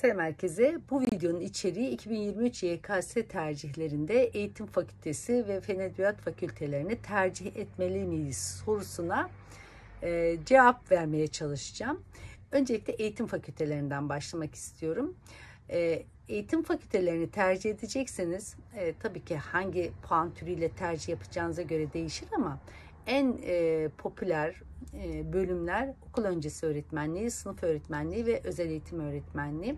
Selam herkese. Bu videonun içeriği 2023 YKS tercihlerinde eğitim fakültesi ve fen edebiyat fakültelerini tercih etmeli miyiz sorusuna e, cevap vermeye çalışacağım. Öncelikle eğitim fakültelerinden başlamak istiyorum. E, eğitim fakültelerini tercih edecekseniz e, tabii ki hangi puan türüyle tercih yapacağınıza göre değişir ama en e, popüler e, bölümler okul öncesi öğretmenliği, sınıf öğretmenliği ve özel eğitim öğretmenliği.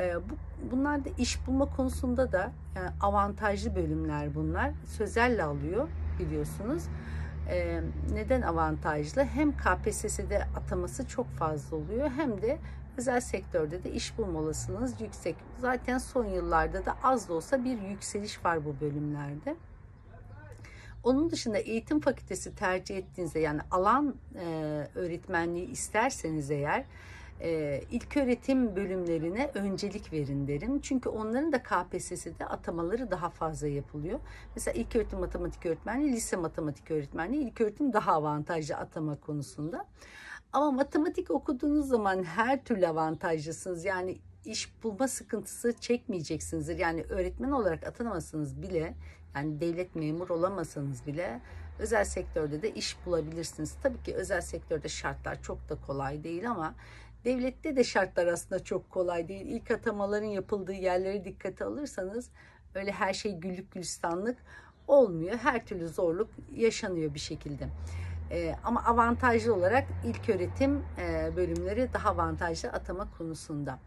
E, bu, bunlar da iş bulma konusunda da yani avantajlı bölümler bunlar. Sözelle alıyor biliyorsunuz. E, neden avantajlı? Hem KPSS'de ataması çok fazla oluyor hem de özel sektörde de iş bulma olasılığınız yüksek. Zaten son yıllarda da az da olsa bir yükseliş var bu bölümlerde. Onun dışında eğitim fakültesi tercih ettiğinizde yani alan e, öğretmenliği isterseniz eğer e, ilk öğretim bölümlerine öncelik verin derim. Çünkü onların da KPSS'de atamaları daha fazla yapılıyor. Mesela ilk öğretim matematik öğretmenliği, lise matematik öğretmenliği ilk öğretim daha avantajlı atama konusunda. Ama matematik okuduğunuz zaman her türlü avantajlısınız. Yani iş bulma sıkıntısı çekmeyeceksinizdir. Yani öğretmen olarak atanamazsınız bile yani devlet memur olamasanız bile özel sektörde de iş bulabilirsiniz. Tabii ki özel sektörde şartlar çok da kolay değil ama devlette de şartlar aslında çok kolay değil. İlk atamaların yapıldığı yerleri dikkate alırsanız öyle her şey güllük gülistanlık olmuyor. Her türlü zorluk yaşanıyor bir şekilde. Ee, ama avantajlı olarak ilk öğretim e, bölümleri daha avantajlı atama konusunda.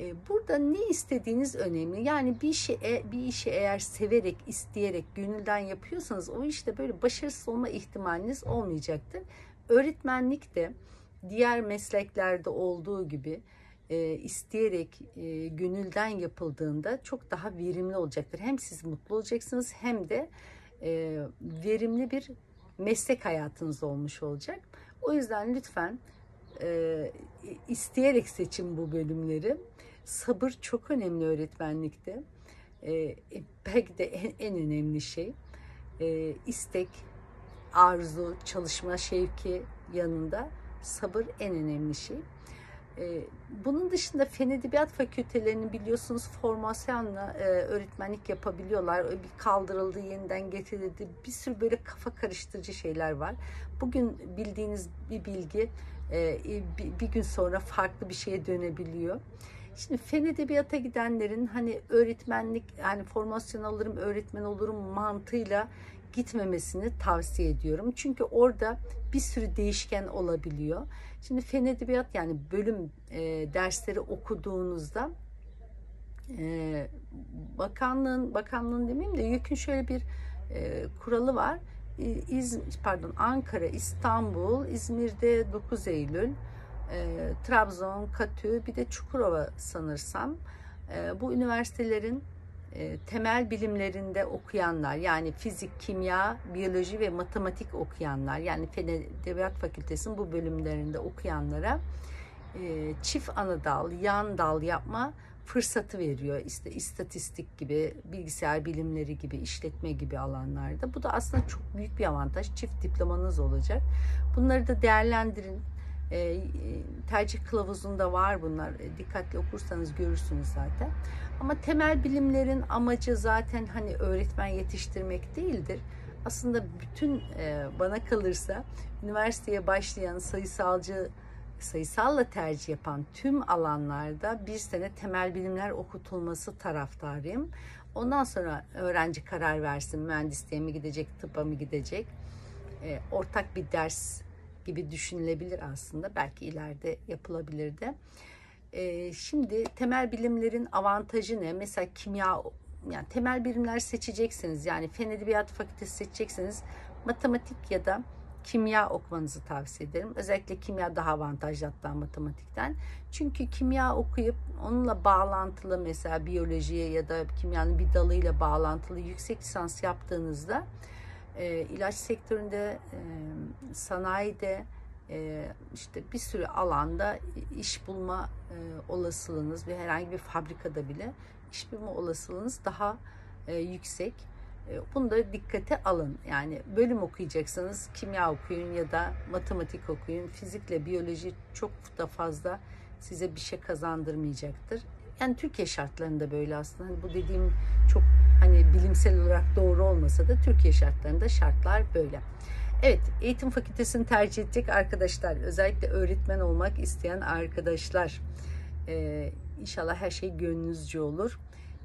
Ee, burada ne istediğiniz önemli. Yani bir işi e, bir işi eğer severek, isteyerek, gönülden yapıyorsanız o işte böyle başarısız olma ihtimaliniz olmayacaktır. Öğretmenlik de diğer mesleklerde olduğu gibi e, isteyerek, e, gönülden yapıldığında çok daha verimli olacaktır. Hem siz mutlu olacaksınız hem de verimli bir meslek hayatınız olmuş olacak. O yüzden lütfen isteyerek seçin bu bölümleri sabır çok önemli öğretmenlikte. E, belki de en, en önemli şey e, istek, arzu, çalışma şevki yanında sabır en önemli şey. E, bunun dışında fen edebiyat fakültelerinin biliyorsunuz formasyonla e, öğretmenlik yapabiliyorlar. Bir kaldırıldı, yeniden getirildi. Bir sürü böyle kafa karıştırıcı şeyler var. Bugün bildiğiniz bir bilgi e, bir, bir gün sonra farklı bir şeye dönebiliyor. Şimdi fen edebiyata gidenlerin hani öğretmenlik yani formasyon alırım öğretmen olurum mantığıyla gitmemesini tavsiye ediyorum. Çünkü orada bir sürü değişken olabiliyor. Şimdi fen edebiyat yani bölüm e, dersleri okuduğunuzda e, bakanlığın bakanlığın demeyeyim de YÖK'ün şöyle bir e, kuralı var. İz, pardon Ankara, İstanbul, İzmir'de 9 Eylül, e, Trabzon, Katü bir de Çukurova sanırsam e, bu üniversitelerin e, temel bilimlerinde okuyanlar yani fizik, kimya, biyoloji ve matematik okuyanlar yani Fen Edebiyat Fakültesi'nin bu bölümlerinde okuyanlara e, çift ana dal, yan dal yapma fırsatı veriyor. İşte istatistik gibi, bilgisayar bilimleri gibi, işletme gibi alanlarda. Bu da aslında çok büyük bir avantaj. Çift diplomanız olacak. Bunları da değerlendirin. E, tercih kılavuzunda var bunlar. E, dikkatli okursanız görürsünüz zaten. Ama temel bilimlerin amacı zaten hani öğretmen yetiştirmek değildir. Aslında bütün e, bana kalırsa üniversiteye başlayan sayısalcı sayısalla tercih yapan tüm alanlarda bir sene temel bilimler okutulması taraftarıyım. Ondan sonra öğrenci karar versin mühendisliğe mi gidecek, tıbba mı gidecek. E, ortak bir ders gibi düşünülebilir aslında. Belki ileride yapılabilir de. E, şimdi temel bilimlerin avantajı ne? Mesela kimya yani temel bilimler seçeceksiniz. Yani fen edebiyat fakültesi seçecekseniz matematik ya da kimya okumanızı tavsiye ederim. Özellikle kimya daha avantajlı hatta matematikten. Çünkü kimya okuyup onunla bağlantılı mesela biyolojiye ya da kimyanın bir dalıyla bağlantılı yüksek lisans yaptığınızda e, ilaç sektöründe, e, sanayide, e, işte bir sürü alanda iş bulma e, olasılığınız ve herhangi bir fabrikada bile iş bulma olasılığınız daha e, yüksek. E, bunu da dikkate alın. Yani bölüm okuyacaksanız kimya okuyun ya da matematik okuyun. Fizikle biyoloji çok da fazla size bir şey kazandırmayacaktır. Yani Türkiye şartlarında böyle aslında. Hani bu dediğim çok hani bilimsel olarak doğru olmasa da Türkiye şartlarında şartlar böyle. Evet, eğitim fakültesini tercih edecek arkadaşlar, özellikle öğretmen olmak isteyen arkadaşlar, ee, inşallah her şey gönlünüzce olur.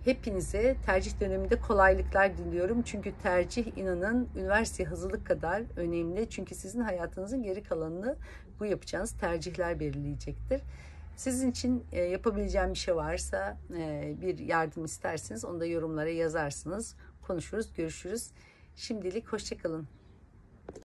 Hepinize tercih döneminde kolaylıklar diliyorum. Çünkü tercih inanın üniversite hazırlık kadar önemli. Çünkü sizin hayatınızın geri kalanını bu yapacağınız tercihler belirleyecektir. Sizin için e, yapabileceğim bir şey varsa e, bir yardım isterseniz onu da yorumlara yazarsınız. Konuşuruz, görüşürüz. Şimdilik hoşçakalın.